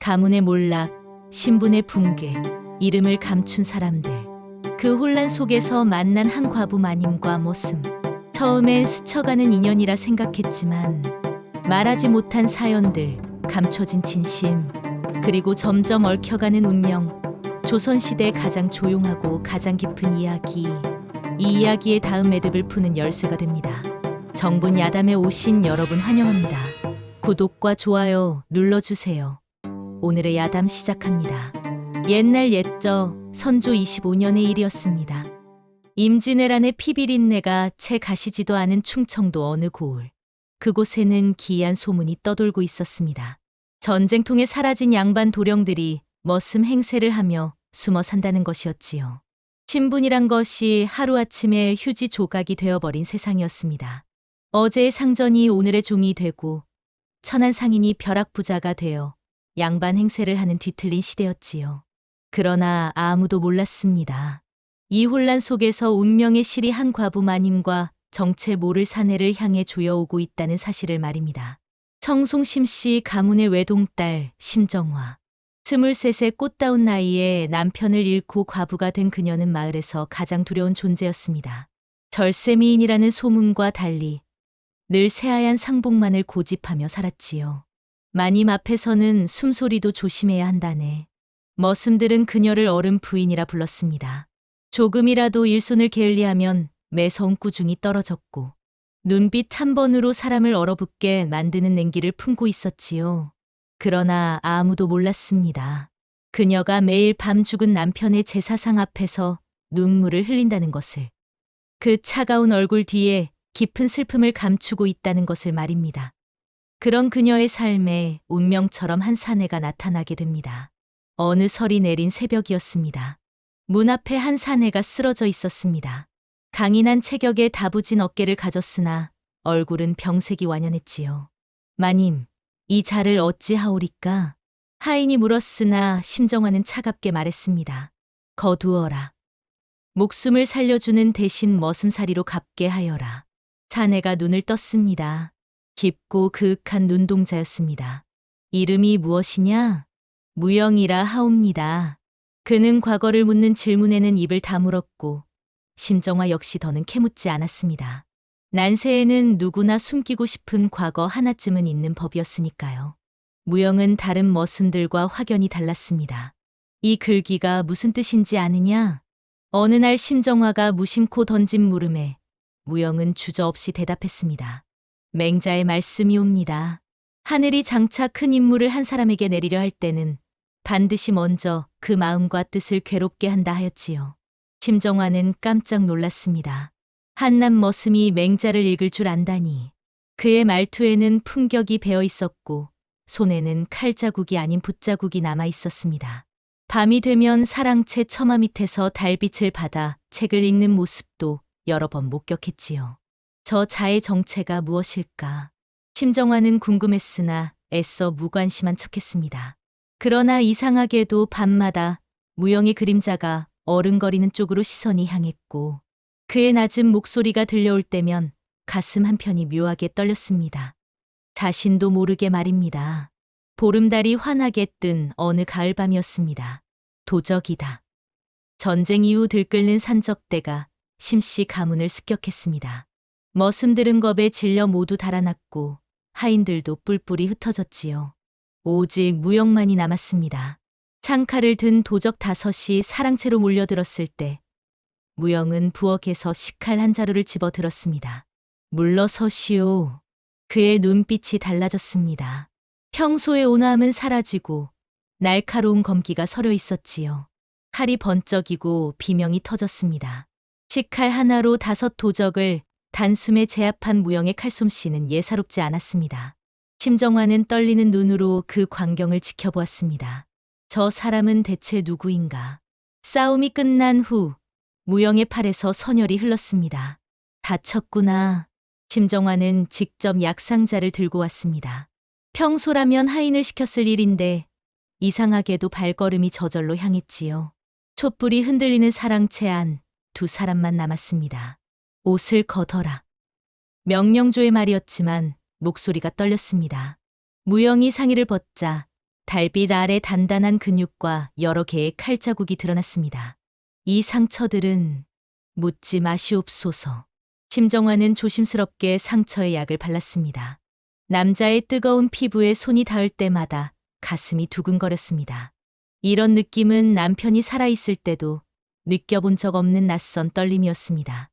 가문의 몰락, 신분의 붕괴, 이름을 감춘 사람들. 그 혼란 속에서 만난 한 과부 마님과 모습. 처음엔 스쳐가는 인연이라 생각했지만 말하지 못한 사연들, 감춰진 진심, 그리고 점점 얽혀가는 운명. 조선시대 가장 조용하고 가장 깊은 이야기. 이 이야기의 다음 매듭을 푸는 열쇠가 됩니다. 정본 야담에 오신 여러분 환영합니다. 구독과 좋아요 눌러주세요. 오늘의 야담 시작합니다. 옛날 옛적 선조 25년의 일이었습니다. 임진왜란의 피비린내가 채 가시지도 않은 충청도 어느 고을. 그곳에는 기이한 소문이 떠돌고 있었습니다. 전쟁통에 사라진 양반 도령들이 머슴 행세를 하며 숨어 산다는 것이었지요. 신분이란 것이 하루아침에 휴지 조각이 되어버린 세상이었습니다. 어제의 상전이 오늘의 종이 되고 천한 상인이 벼락 부자가 되어 양반 행세를 하는 뒤틀린 시대였지요. 그러나 아무도 몰랐습니다. 이 혼란 속에서 운명의 실이 한 과부 마님과 정체 모를 사내를 향해 조여오고 있다는 사실을 말입니다. 청송심 씨 가문의 외동딸 심정화. 스물셋의 꽃다운 나이에 남편을 잃고 과부가 된 그녀는 마을에서 가장 두려운 존재였습니다. 절세 미인이라는 소문과 달리 늘 새하얀 상복만을 고집하며 살았지요. 마님 앞에서는 숨소리도 조심해야 한다네. 머슴들은 그녀를 어른 부인이라 불렀습니다. 조금이라도 일손을 게을리하면 매서운 꾸중이 떨어졌고 눈빛 한 번으로 사람을 얼어붙게 만드는 냉기를 품고 있었지요. 그러나 아무도 몰랐습니다. 그녀가 매일 밤 죽은 남편의 제사상 앞에서 눈물을 흘린다는 것을. 그 차가운 얼굴 뒤에 깊은 슬픔을 감추고 있다는 것을 말입니다. 그런 그녀의 삶에 운명처럼 한 사내가 나타나게 됩니다. 어느 설이 내린 새벽이었습니다. 문 앞에 한 사내가 쓰러져 있었습니다. 강인한 체격에 다부진 어깨를 가졌으나 얼굴은 병색이 완연했지요. 마님, 이 자를 어찌하오리까? 하인이 물었으나 심정화는 차갑게 말했습니다. 거두어라. 목숨을 살려주는 대신 머슴살이로 갚게 하여라. 자네가 눈을 떴습니다. 깊고 그윽한 눈동자였습니다. 이름이 무엇이냐? 무영이라 하옵니다. 그는 과거를 묻는 질문에는 입을 다물었고 심정화 역시 더는 캐묻지 않았습니다. 난세에는 누구나 숨기고 싶은 과거 하나쯤은 있는 법이었으니까요. 무영은 다른 머슴들과 확연히 달랐습니다. 이 글귀가 무슨 뜻인지 아느냐? 어느 날 심정화가 무심코 던진 물음에 무영은 주저없이 대답했습니다. 맹자의 말씀이 옵니다. 하늘이 장차 큰 임무를 한 사람에게 내리려 할 때는 반드시 먼저 그 마음과 뜻을 괴롭게 한다 하였지요. 심정화는 깜짝 놀랐습니다. 한남 머슴이 맹자를 읽을 줄 안다니. 그의 말투에는 풍격이 배어 있었고 손에는 칼자국이 아닌 붓자국이 남아 있었습니다. 밤이 되면 사랑채 처마 밑에서 달빛을 받아 책을 읽는 모습도 여러 번 목격했지요. 저 자의 정체가 무엇일까? 심정화는 궁금했으나 애써 무관심한 척했습니다. 그러나 이상하게도 밤마다 무영의 그림자가 어른거리는 쪽으로 시선이 향했고 그의 낮은 목소리가 들려올 때면 가슴 한편이 묘하게 떨렸습니다. 자신도 모르게 말입니다. 보름달이 환하게 뜬 어느 가을밤이었습니다. 도적이다. 전쟁 이후 들끓는 산적대가 심씨 가문을 습격했습니다. 머슴들은 겁에 질려 모두 달아났고 하인들도 뿔뿔이 흩어졌지요. 오직 무영만이 남았습니다. 창칼을 든 도적 다섯이 사랑채로 몰려들었을 때 무영은 부엌에서 식칼 한 자루를 집어 들었습니다. 물러서시오. 그의 눈빛이 달라졌습니다. 평소의 온화함은 사라지고 날카로운 검기가 서려 있었지요. 칼이 번쩍이고 비명이 터졌습니다. 식칼 하나로 다섯 도적을 단숨에 제압한 무영의 칼솜씨는 예사롭지 않았습니다. 심정화는 떨리는 눈으로 그 광경을 지켜보았습니다. 저 사람은 대체 누구인가? 싸움이 끝난 후 무영의 팔에서 선혈이 흘렀습니다. 다쳤구나. 심정화는 직접 약상자를 들고 왔습니다. 평소라면 하인을 시켰을 일인데 이상하게도 발걸음이 저절로 향했지요. 촛불이 흔들리는 사랑채 안 두 사람만 남았습니다. 옷을 걷어라. 명령조의 말이었지만 목소리가 떨렸습니다. 무영이 상의를 벗자 달빛 아래 단단한 근육과 여러 개의 칼자국이 드러났습니다. 이 상처들은 묻지 마시옵소서. 심정화는 조심스럽게 상처에 약을 발랐습니다. 남자의 뜨거운 피부에 손이 닿을 때마다 가슴이 두근거렸습니다. 이런 느낌은 남편이 살아있을 때도 느껴본 적 없는 낯선 떨림이었습니다.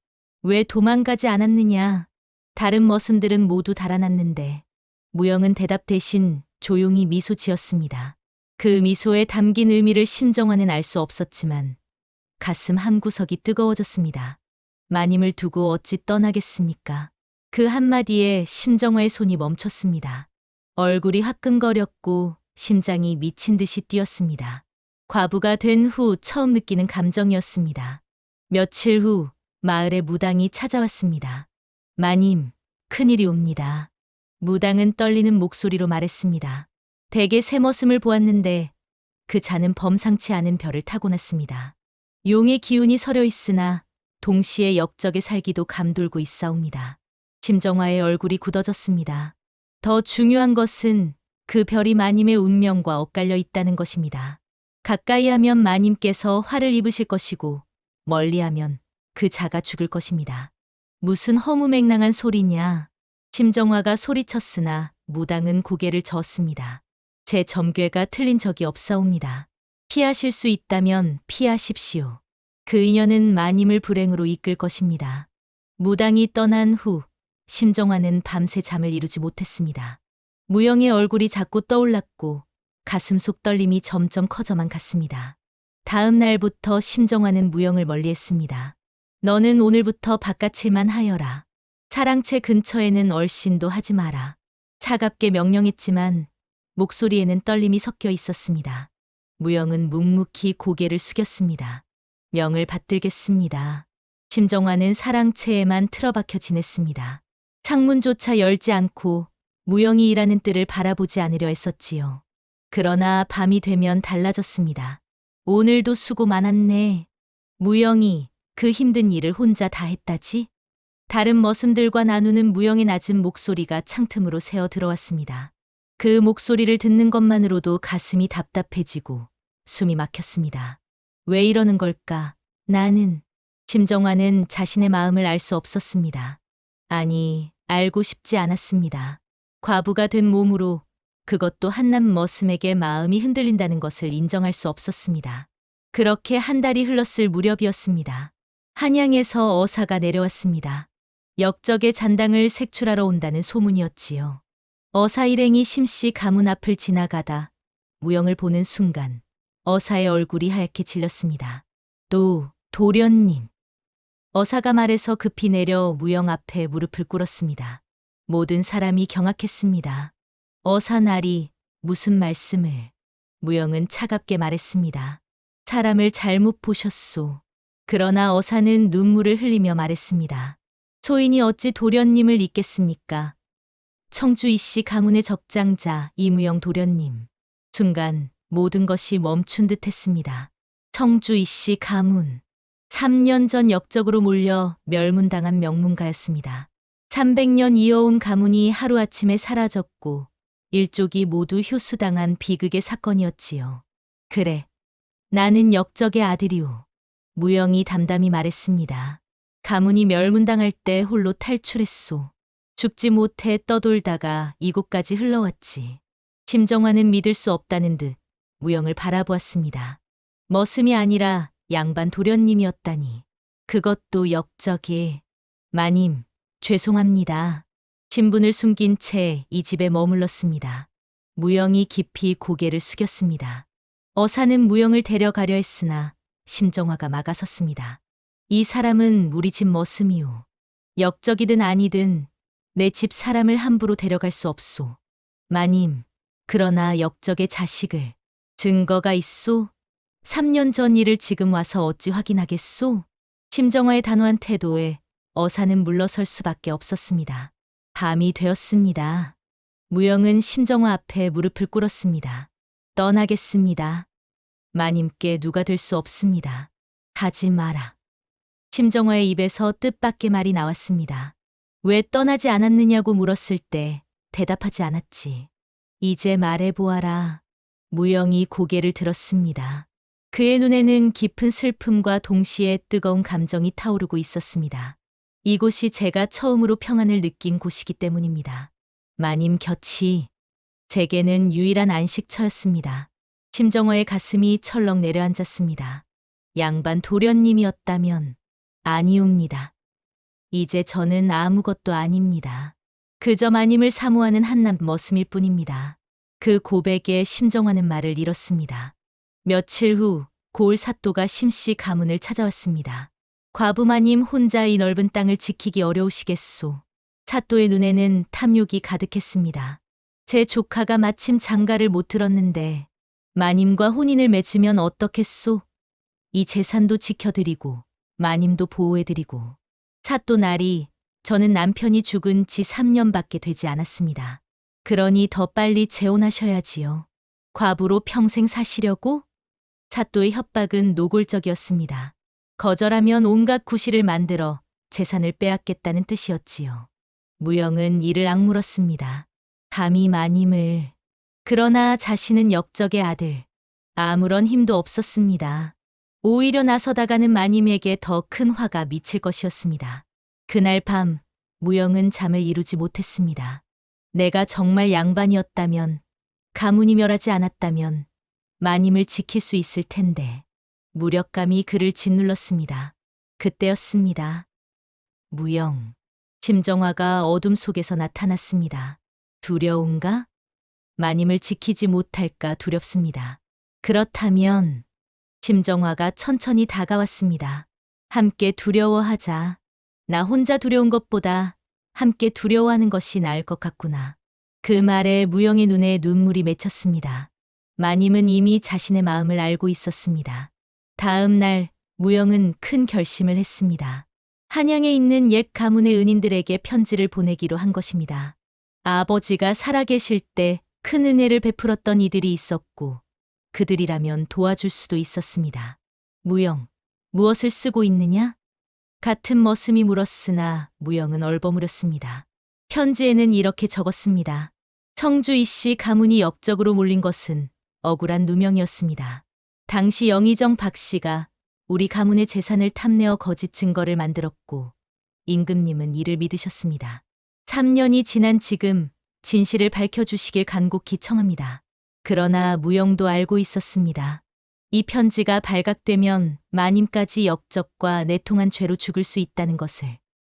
왜 도망가지 않았느냐? 다른 머슴들은 모두 달아났는데 무영은 대답 대신 조용히 미소 지었습니다. 그 미소에 담긴 의미를 심정화는 알 수 없었지만 가슴 한 구석이 뜨거워졌습니다. 마님을 두고 어찌 떠나겠습니까? 그 한마디에 심정화의 손이 멈췄습니다. 얼굴이 화끈거렸고 심장이 미친 듯이 뛰었습니다. 과부가 된 후 처음 느끼는 감정이었습니다. 며칠 후 마을에 무당이 찾아왔습니다. 마님, 큰일이 옵니다. 무당은 떨리는 목소리로 말했습니다. 대개 새머슴을 보았는데 그 자는 범상치 않은 별을 타고났습니다. 용의 기운이 서려 있으나 동시에 역적의 살기도 감돌고 있사옵니다. 심정화의 얼굴이 굳어졌습니다. 더 중요한 것은 그 별이 마님의 운명과 엇갈려 있다는 것입니다. 가까이 하면 마님께서 화를 입으실 것이고 멀리 하면 그 자가 죽을 것입니다. 무슨 허무맹랑한 소리냐. 심정화가 소리쳤으나 무당은 고개를 저었습니다. 제 점괘가 틀린 적이 없사옵니다. 피하실 수 있다면 피하십시오. 그 인연은 마님을 불행으로 이끌 것입니다. 무당이 떠난 후 심정화는 밤새 잠을 이루지 못했습니다. 무영의 얼굴이 자꾸 떠올랐고 가슴 속 떨림이 점점 커져만 갔습니다. 다음 날부터 심정화는 무영을 멀리했습니다. 너는 오늘부터 바깥일만 하여라. 사랑채 근처에는 얼씬도 하지 마라. 차갑게 명령했지만 목소리에는 떨림이 섞여 있었습니다. 무영은 묵묵히 고개를 숙였습니다. 명을 받들겠습니다. 심정화는 사랑채에만 틀어박혀 지냈습니다. 창문조차 열지 않고 무영이 일하는 뜰을 바라보지 않으려 했었지요. 그러나 밤이 되면 달라졌습니다. 오늘도 수고 많았네. 무영이 그 힘든 일을 혼자 다 했다지? 다른 머슴들과 나누는 무영의 낮은 목소리가 창틈으로 새어 들어왔습니다. 그 목소리를 듣는 것만으로도 가슴이 답답해지고 숨이 막혔습니다. 왜 이러는 걸까? 나는 심정화는 자신의 마음을 알 수 없었습니다. 아니, 알고 싶지 않았습니다. 과부가 된 몸으로 그것도 한남 머슴에게 마음이 흔들린다는 것을 인정할 수 없었습니다. 그렇게 한 달이 흘렀을 무렵이었습니다. 한양에서 어사가 내려왔습니다. 역적의 잔당을 색출하러 온다는 소문이었지요. 어사 일행이 심씨 가문 앞을 지나가다 무영을 보는 순간 어사의 얼굴이 하얗게 질렸습니다. 또 도련님. 어사가 말해서 급히 내려 무영 앞에 무릎을 꿇었습니다. 모든 사람이 경악했습니다. 어사 날이 무슨 말씀을 무영은 차갑게 말했습니다. 사람을 잘못 보셨소. 그러나 어사는 눈물을 흘리며 말했습니다. 소인이 어찌 도련님을 잊겠습니까? 청주 이씨 가문의 적장자 이무영 도련님. 순간 모든 것이 멈춘 듯 했습니다. 청주 이씨 가문. 3년 전 역적으로 몰려 멸문당한 명문가였습니다. 300년 이어온 가문이 하루아침에 사라졌고 일족이 모두 효수당한 비극의 사건이었지요. 그래. 나는 역적의 아들이오. 무영이 담담히 말했습니다. 가문이 멸문당할 때 홀로 탈출했소. 죽지 못해 떠돌다가 이곳까지 흘러왔지. 심정화는 믿을 수 없다는 듯 무영을 바라보았습니다. 머슴이 아니라 양반 도련님이었다니. 그것도 역적이. 마님, 죄송합니다. 신분을 숨긴 채 이 집에 머물렀습니다. 무영이 깊이 고개를 숙였습니다. 어사는 무영을 데려가려 했으나 심정화가 막아섰습니다. 이 사람은 우리 집 머슴이오. 역적이든 아니든 내 집 사람을 함부로 데려갈 수 없소. 마님, 그러나 역적의 자식을 증거가 있소? 3년 전 일을 지금 와서 어찌 확인하겠소? 심정화의 단호한 태도에 어사는 물러설 수밖에 없었습니다. 밤이 되었습니다. 무영은 심정화 앞에 무릎을 꿇었습니다. 떠나겠습니다. 마님께 누가 될 수 없습니다. 하지 마라. 심정화의 입에서 뜻밖의 말이 나왔습니다. 왜 떠나지 않았느냐고 물었을 때 대답하지 않았지. 이제 말해보아라. 무영이 고개를 들었습니다. 그의 눈에는 깊은 슬픔과 동시에 뜨거운 감정이 타오르고 있었습니다. 이곳이 제가 처음으로 평안을 느낀 곳이기 때문입니다. 마님 곁이 제게는 유일한 안식처였습니다. 심정화의 가슴이 철렁 내려앉았습니다. 양반 도련님이었다면 아니옵니다. 이제 저는 아무것도 아닙니다. 그저 마님을 사모하는 한낱 머슴일 뿐입니다. 그 고백에 심정화는 말을 잃었습니다. 며칠 후 고을 사또가 심씨 가문을 찾아왔습니다. 과부 마님 혼자 이 넓은 땅을 지키기 어려우시겠소. 사또의 눈에는 탐욕이 가득했습니다. 제 조카가 마침 장가를 못 들었는데 마님과 혼인을 맺으면 어떻겠소? 이 재산도 지켜드리고 마님도 보호해드리고 사또 날이 저는 남편이 죽은 지 3년밖에 되지 않았습니다. 그러니 더 빨리 재혼하셔야지요. 과부로 평생 사시려고? 사또의 협박은 노골적이었습니다. 거절하면 온갖 구실을 만들어 재산을 빼앗겠다는 뜻이었지요. 무영은 이를 악물었습니다. 감히 마님을. 그러나 자신은 역적의 아들. 아무런 힘도 없었습니다. 오히려 나서다가는 마님에게 더 큰 화가 미칠 것이었습니다. 그날 밤, 무영은 잠을 이루지 못했습니다. 내가 정말 양반이었다면, 가문이 멸하지 않았다면, 마님을 지킬 수 있을 텐데, 무력감이 그를 짓눌렀습니다. 그때였습니다. 무영. 심정화가 어둠 속에서 나타났습니다. 두려운가? 마님을 지키지 못할까 두렵습니다. 그렇다면, 심정화가 천천히 다가왔습니다. 함께 두려워하자. 나 혼자 두려운 것보다 함께 두려워하는 것이 나을 것 같구나. 그 말에 무영의 눈에 눈물이 맺혔습니다. 마님은 이미 자신의 마음을 알고 있었습니다. 다음 날 무영은 큰 결심을 했습니다. 한양에 있는 옛 가문의 은인들에게 편지를 보내기로 한 것입니다. 아버지가 살아계실 때 큰 은혜를 베풀었던 이들이 있었고 그들이라면 도와줄 수도 있었습니다. 무영, 무엇을 쓰고 있느냐? 같은 머슴이 물었으나 무영은 얼버무렸습니다. 편지에는 이렇게 적었습니다. 청주 이 씨 가문이 역적으로 몰린 것은 억울한 누명이었습니다. 당시 영의정 박 씨가 우리 가문의 재산을 탐내어 거짓 증거를 만들었고 임금님은 이를 믿으셨습니다. 3년이 지난 지금 진실을 밝혀주시길 간곡히 청합니다. 그러나 무영도 알고 있었습니다. 이 편지가 발각되면 마님까지 역적과 내통한 죄로 죽을 수 있다는 것을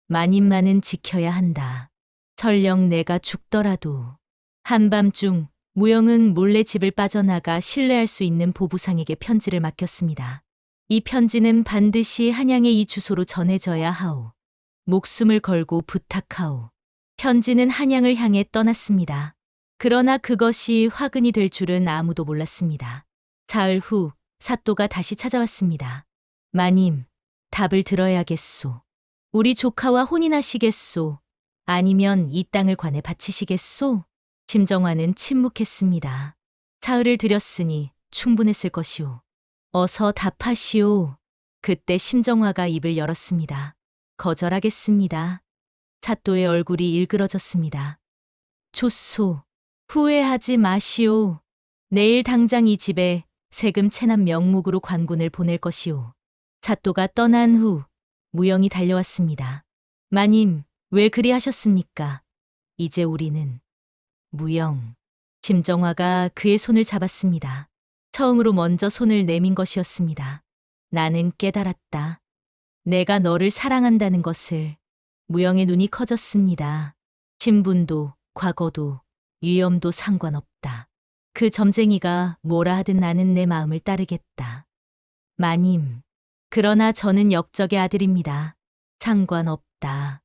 마님만은 지켜야 한다. 설령 내가 죽더라도 한밤중 무영은 몰래 집을 빠져나가 신뢰할 수 있는 보부상에게 편지를 맡겼습니다. 이 편지는 반드시 한양의 이 주소로 전해져야 하오. 목숨을 걸고 부탁하오. 편지는 한양을 향해 떠났습니다. 그러나 그것이 화근이 될 줄은 아무도 몰랐습니다. 사흘 후 사또가 다시 찾아왔습니다. 마님, 답을 들어야겠소. 우리 조카와 혼인하시겠소. 아니면 이 땅을 관에 바치시겠소? 심정화는 침묵했습니다. 사흘을 들였으니 충분했을 것이오. 어서 답하시오. 그때 심정화가 입을 열었습니다. 거절하겠습니다. 사또의 얼굴이 일그러졌습니다. 좋소. 후회하지 마시오. 내일 당장 이 집에 세금 체납 명목으로 관군을 보낼 것이오. 사또가 떠난 후 무영이 달려왔습니다. 마님, 왜 그리 하셨습니까? 이제 우리는 무영. 심정화가 그의 손을 잡았습니다. 처음으로 먼저 손을 내민 것이었습니다. 나는 깨달았다. 내가 너를 사랑한다는 것을 무영의 눈이 커졌습니다. 신분도 과거도 위험도 상관없다. 그 점쟁이가 뭐라 하든 나는 내 마음을 따르겠다. 마님, 그러나 저는 역적의 아들입니다. 상관없다.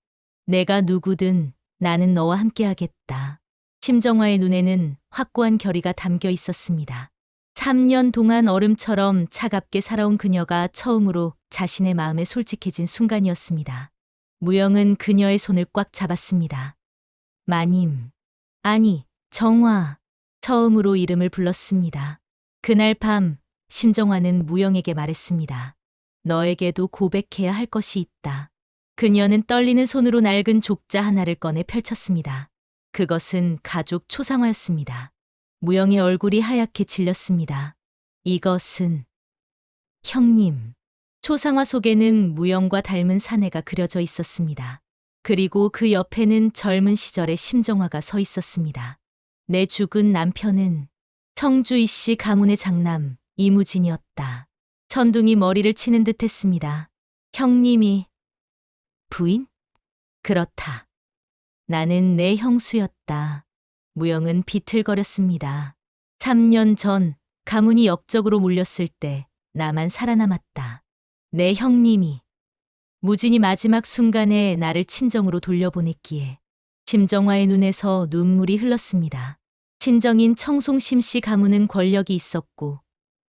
내가 누구든 나는 너와 함께하겠다. 심정화의 눈에는 확고한 결의가 담겨 있었습니다. 3년 동안 얼음처럼 차갑게 살아온 그녀가 처음으로 자신의 마음에 솔직해진 순간이었습니다. 무영은 그녀의 손을 꽉 잡았습니다. 마님, 아니, 정화. 처음으로 이름을 불렀습니다. 그날 밤, 심정화는 무영에게 말했습니다. 너에게도 고백해야 할 것이 있다. 그녀는 떨리는 손으로 낡은 족자 하나를 꺼내 펼쳤습니다. 그것은 가족 초상화였습니다. 무영의 얼굴이 하얗게 질렸습니다. 이것은 형님. 초상화 속에는 무영과 닮은 사내가 그려져 있었습니다. 그리고 그 옆에는 젊은 시절의 심정화가 서 있었습니다. 내 죽은 남편은 청주이 씨 가문의 장남 이무진이었다. 천둥이 머리를 치는 듯 했습니다. 형님이 부인? 그렇다. 나는 내 형수였다. 무영은 비틀거렸습니다. 3년 전 가문이 역적으로 몰렸을 때 나만 살아남았다. 내 형님이 무진이 마지막 순간에 나를 친정으로 돌려보냈기에 심정화의 눈에서 눈물이 흘렀습니다. 친정인 청송심 씨 가문은 권력이 있었고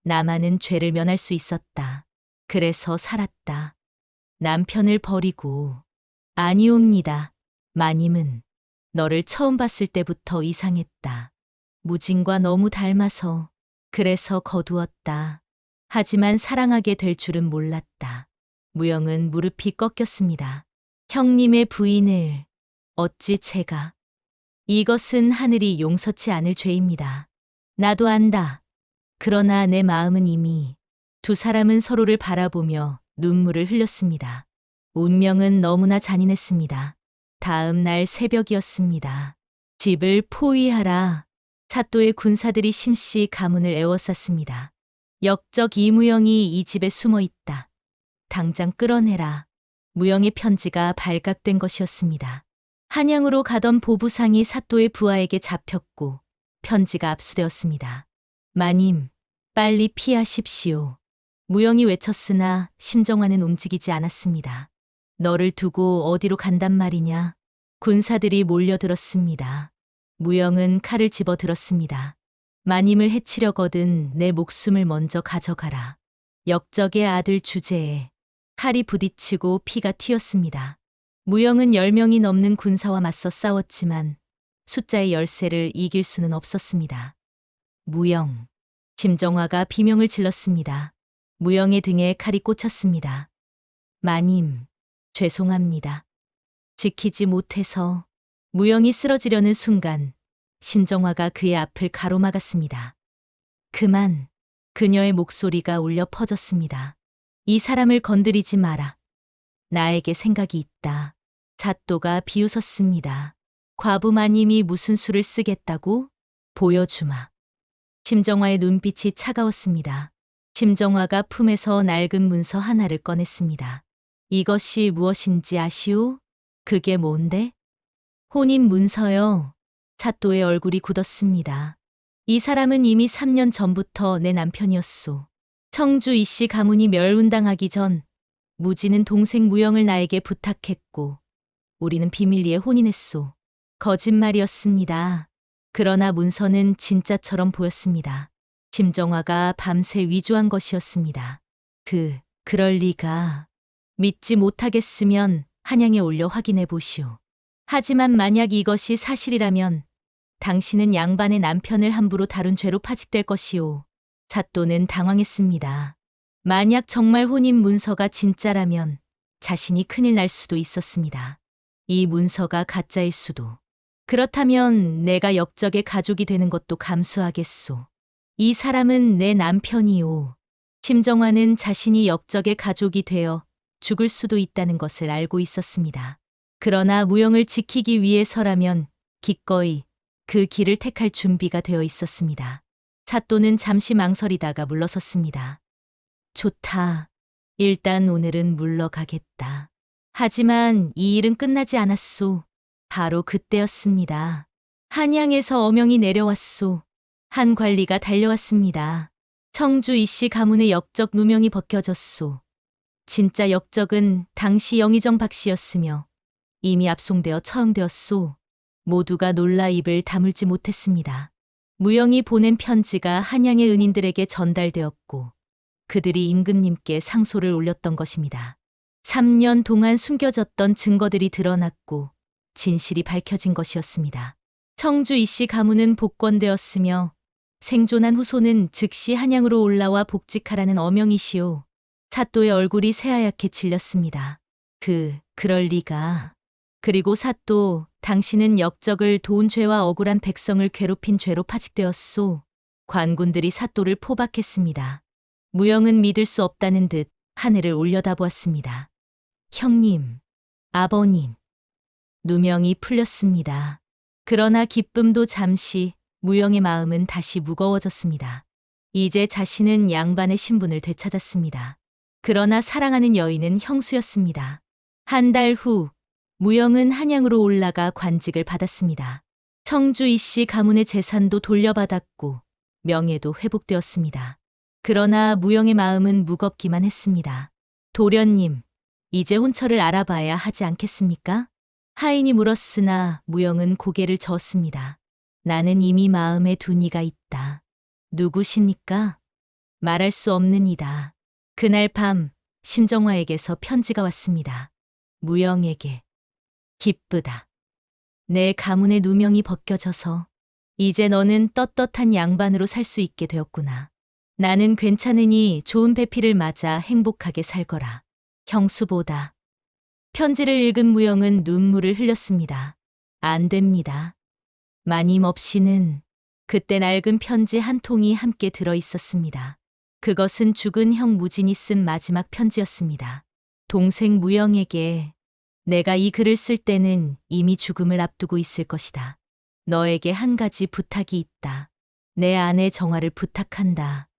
나만은 죄를 면할 수 있었다. 그래서 살았다. 남편을 버리고 아니옵니다. 마님은 너를 처음 봤을 때부터 이상했다. 무진과 너무 닮아서 그래서 거두었다. 하지만 사랑하게 될 줄은 몰랐다. 무영은 무릎이 꺾였습니다. 형님의 부인을 어찌 제가 이것은 하늘이 용서치 않을 죄입니다. 나도 안다. 그러나 내 마음은 이미 두 사람은 서로를 바라보며 눈물을 흘렸습니다. 운명은 너무나 잔인했습니다. 다음 날 새벽이었습니다. 집을 포위하라. 사또의 군사들이 심씨 가문을 애워쌌습니다. 역적 이무영이 이 집에 숨어 있다. 당장 끌어내라. 무영의 편지가 발각된 것이었습니다. 한양으로 가던 보부상이 사또의 부하에게 잡혔고 편지가 압수되었습니다. 마님, 빨리 피하십시오. 무영이 외쳤으나 심정화는 움직이지 않았습니다. 너를 두고 어디로 간단 말이냐? 군사들이 몰려들었습니다. 무영은 칼을 집어 들었습니다. 마님을 해치려거든 내 목숨을 먼저 가져가라. 역적의 아들 주제에 칼이 부딪히고 피가 튀었습니다. 무영은 10명이 넘는 군사와 맞서 싸웠지만 숫자의 열세를 이길 수는 없었습니다. 무영. 심정화가 비명을 질렀습니다. 무영의 등에 칼이 꽂혔습니다. 마님, 죄송합니다. 지키지 못해서 무영이 쓰러지려는 순간 심정화가 그의 앞을 가로막았습니다. 그만 그녀의 목소리가 울려 퍼졌습니다. 이 사람을 건드리지 마라. 나에게 생각이 있다. 잣도가 비웃었습니다. 과부 마님이 무슨 수를 쓰겠다고? 보여주마. 심정화의 눈빛이 차가웠습니다. 심정화가 품에서 낡은 문서 하나를 꺼냈습니다. 이것이 무엇인지 아시오? 그게 뭔데? 혼인 문서요. 잣도의 얼굴이 굳었습니다. 이 사람은 이미 3년 전부터 내 남편이었소. 청주 이씨 가문이 멸운당하기 전 무지는 동생 무영을 나에게 부탁했고 우리는 비밀리에 혼인했소. 거짓말이었습니다. 그러나 문서는 진짜처럼 보였습니다. 심정화가 밤새 위조한 것이었습니다. 그, 그럴 리가. 믿지 못하겠으면 한양에 올려 확인해 보시오. 하지만 만약 이것이 사실이라면 당신은 양반의 남편을 함부로 다룬 죄로 파직될 것이오. 잣도는 당황했습니다. 만약 정말 혼인 문서가 진짜라면 자신이 큰일 날 수도 있었습니다. 이 문서가 가짜일 수도. 그렇다면 내가 역적의 가족이 되는 것도 감수하겠소. 이 사람은 내 남편이오. 심정화는 자신이 역적의 가족이 되어 죽을 수도 있다는 것을 알고 있었습니다. 그러나 무영을 지키기 위해서라면 기꺼이 그 길을 택할 준비가 되어 있었습니다. 사또는 잠시 망설이다가 물러섰습니다. 좋다. 일단 오늘은 물러가겠다. 하지만 이 일은 끝나지 않았소. 바로 그때였습니다. 한양에서 어명이 내려왔소. 한 관리가 달려왔습니다. 청주 이씨 가문의 역적 누명이 벗겨졌소. 진짜 역적은 당시 영의정 박 씨였으며 이미 압송되어 처형되었소. 모두가 놀라 입을 다물지 못했습니다. 무영이 보낸 편지가 한양의 은인들에게 전달되었고 그들이 임금님께 상소를 올렸던 것입니다. 3년 동안 숨겨졌던 증거들이 드러났고 진실이 밝혀진 것이었습니다. 청주 이씨 가문은 복권되었으며 생존한 후손은 즉시 한양으로 올라와 복직하라는 어명이시오. 사또의 얼굴이 새하얗게 질렸습니다. 그, 그럴 리가. 그리고 사또, 당신은 역적을 도운 죄와 억울한 백성을 괴롭힌 죄로 파직되었소. 관군들이 사또를 포박했습니다. 무영은 믿을 수 없다는 듯 하늘을 올려다보았습니다. 형님, 아버님. 누명이 풀렸습니다. 그러나 기쁨도 잠시, 무영의 마음은 다시 무거워졌습니다. 이제 자신은 양반의 신분을 되찾았습니다. 그러나 사랑하는 여인은 형수였습니다. 한 달 후, 무영은 한양으로 올라가 관직을 받았습니다. 청주 이씨 가문의 재산도 돌려받았고, 명예도 회복되었습니다. 그러나 무영의 마음은 무겁기만 했습니다. 도련님, 이제 혼처를 알아봐야 하지 않겠습니까? 하인이 물었으나 무영은 고개를 저었습니다. 나는 이미 마음에 둔 이가 있다. 누구십니까? 말할 수 없는 이다. 그날 밤 심정화에게서 편지가 왔습니다. 무영에게. 기쁘다. 내 가문의 누명이 벗겨져서 이제 너는 떳떳한 양반으로 살 수 있게 되었구나. 나는 괜찮으니 좋은 배필을 맞아 행복하게 살거라. 형수보다. 편지를 읽은 무영은 눈물을 흘렸습니다. 안 됩니다. 마님 없이는 그때 낡은 편지 한 통이 함께 들어 있었습니다. 그것은 죽은 형 무진이 쓴 마지막 편지였습니다. 동생 무영에게 내가 이 글을 쓸 때는 이미 죽음을 앞두고 있을 것이다. 너에게 한 가지 부탁이 있다. 내 아내 정화를 부탁한다.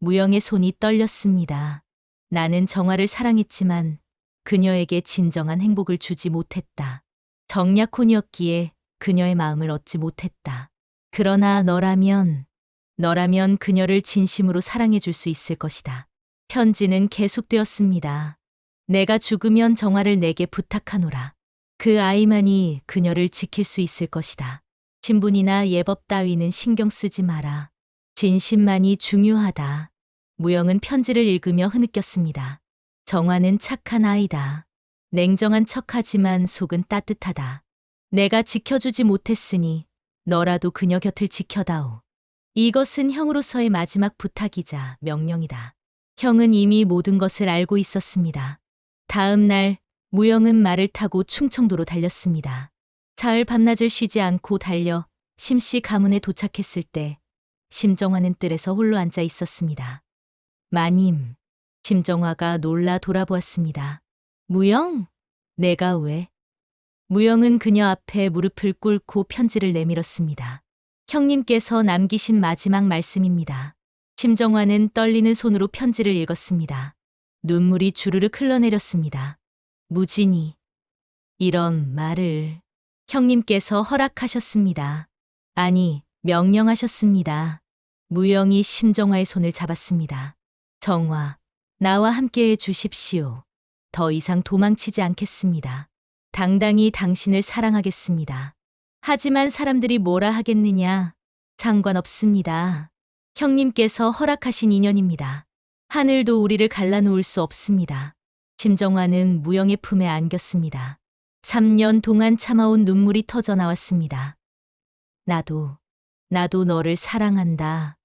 무영의 손이 떨렸습니다. 나는 정화를 사랑했지만 그녀에게 진정한 행복을 주지 못했다. 정약혼이었기에 그녀의 마음을 얻지 못했다. 그러나 너라면, 너라면 그녀를 진심으로 사랑해 줄 수 있을 것이다. 편지는 계속되었습니다. 내가 죽으면 정화를 내게 부탁하노라. 그 아이만이 그녀를 지킬 수 있을 것이다. 신분이나 예법 따위는 신경 쓰지 마라. 진심만이 중요하다. 무영은 편지를 읽으며 흐느꼈습니다. 정화는 착한 아이다. 냉정한 척하지만 속은 따뜻하다. 내가 지켜주지 못했으니 너라도 그녀 곁을 지켜다오. 이것은 형으로서의 마지막 부탁이자 명령이다. 형은 이미 모든 것을 알고 있었습니다. 다음 날 무영은 말을 타고 충청도로 달렸습니다. 사흘 밤낮을 쉬지 않고 달려 심씨 가문에 도착했을 때 심정화는 뜰에서 홀로 앉아 있었습니다. 마님, 심정화가 놀라 돌아보았습니다. 무영? 내가 왜? 무영은 그녀 앞에 무릎을 꿇고 편지를 내밀었습니다. 형님께서 남기신 마지막 말씀입니다. 심정화는 떨리는 손으로 편지를 읽었습니다. 눈물이 주르륵 흘러내렸습니다. 무진이. 이런 말을 형님께서 허락하셨습니다. 아니, 명령하셨습니다. 무영이 심정화의 손을 잡았습니다. 정화, 나와 함께 해 주십시오. 더 이상 도망치지 않겠습니다. 당당히 당신을 사랑하겠습니다. 하지만 사람들이 뭐라 하겠느냐? 상관없습니다. 형님께서 허락하신 인연입니다. 하늘도 우리를 갈라놓을 수 없습니다. 심정화는 무영의 품에 안겼습니다. 3년 동안 참아온 눈물이 터져 나왔습니다. 나도, 나도 너를 사랑한다.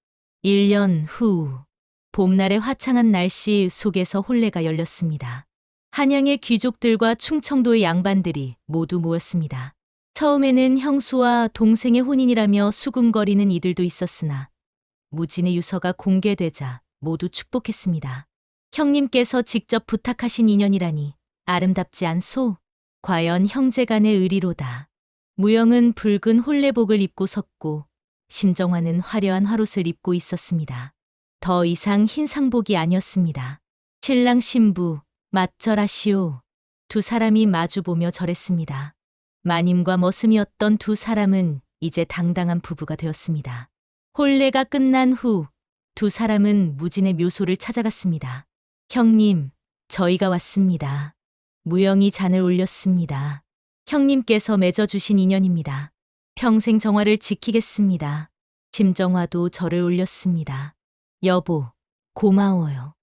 1년 후, 봄날의 화창한 날씨 속에서 혼례가 열렸습니다. 한양의 귀족들과 충청도의 양반들이 모두 모였습니다. 처음에는 형수와 동생의 혼인이라며 수군거리는 이들도 있었으나 무진의 유서가 공개되자 모두 축복했습니다. 형님께서 직접 부탁하신 인연이라니 아름답지 않소? 과연 형제간의 의리로다. 무영은 붉은 혼례복을 입고 섰고 심정화는 화려한 화롯을 입고 있었습니다. 더 이상 흰 상복이 아니었습니다. 신랑 신부 맞절하시오. 두 사람이 마주보며 절했습니다. 마님과 머슴이었던 두 사람은 이제 당당한 부부가 되었습니다. 혼례가 끝난 후 두 사람은 무진의 묘소를 찾아갔습니다. 형님, 저희가 왔습니다. 무영이 잔을 올렸습니다. 형님께서 맺어주신 인연입니다. 평생 정화를 지키겠습니다. 심정화도 저를 올렸습니다. 여보, 고마워요.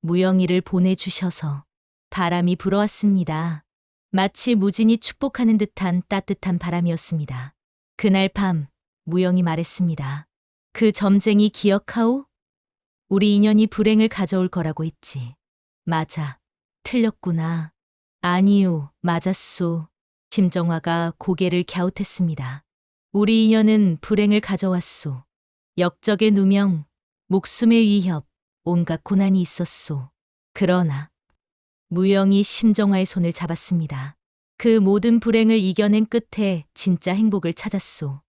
무영이를 보내주셔서 바람이 불어왔습니다. 마치 무진이 축복하는 듯한 따뜻한 바람이었습니다. 그날 밤, 무영이 말했습니다. 그 점쟁이 기억하오? 우리 인연이 불행을 가져올 거라고 했지. 맞아. 틀렸구나. 아니요, 맞았소. 심정화가 고개를 갸웃했습니다. 우리 인연은 불행을 가져왔소. 역적의 누명, 목숨의 위협, 온갖 고난이 있었소. 그러나 무영이 심정화의 손을 잡았습니다. 그 모든 불행을 이겨낸 끝에 진짜 행복을 찾았소.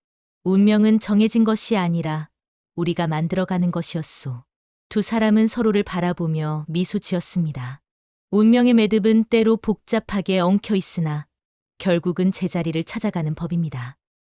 운명은 정해진 것이 아니라 우리가 만들어가는 것이었소. 두 사람은 서로를 바라보며 미소 지었습니다. 운명의 매듭은 때로 복잡하게 엉켜 있으나 결국은 제자리를 찾아가는 법입니다.